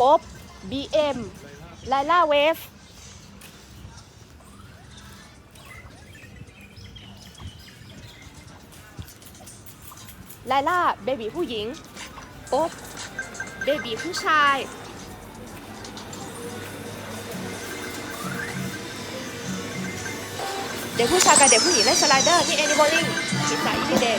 ป๊บ BM ไลล่าเวฟไลล่าเบบีผู้หญิงป๊บเบบีผู้ชายเด็กผู้ชายกับเด็กผู้หญิงเล่นสไลเดอร์ที่แอนิโบลิงที่สายอีเด็ก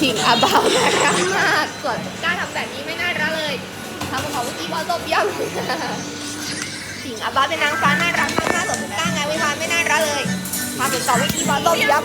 ถิงอาบาวน่ารักมากส่วนกล้าทำแบบนี้ไม่น่ารักเลยทำของเมื่อกี้บอลโตเบี้ยวถิงอาบาเป็นนางฟ้าน่ารักมากๆส่วนกล้าไงวิวานไม่น่ารักเลยทำเป็นต่อวิกี้บอลโตเบี้ยว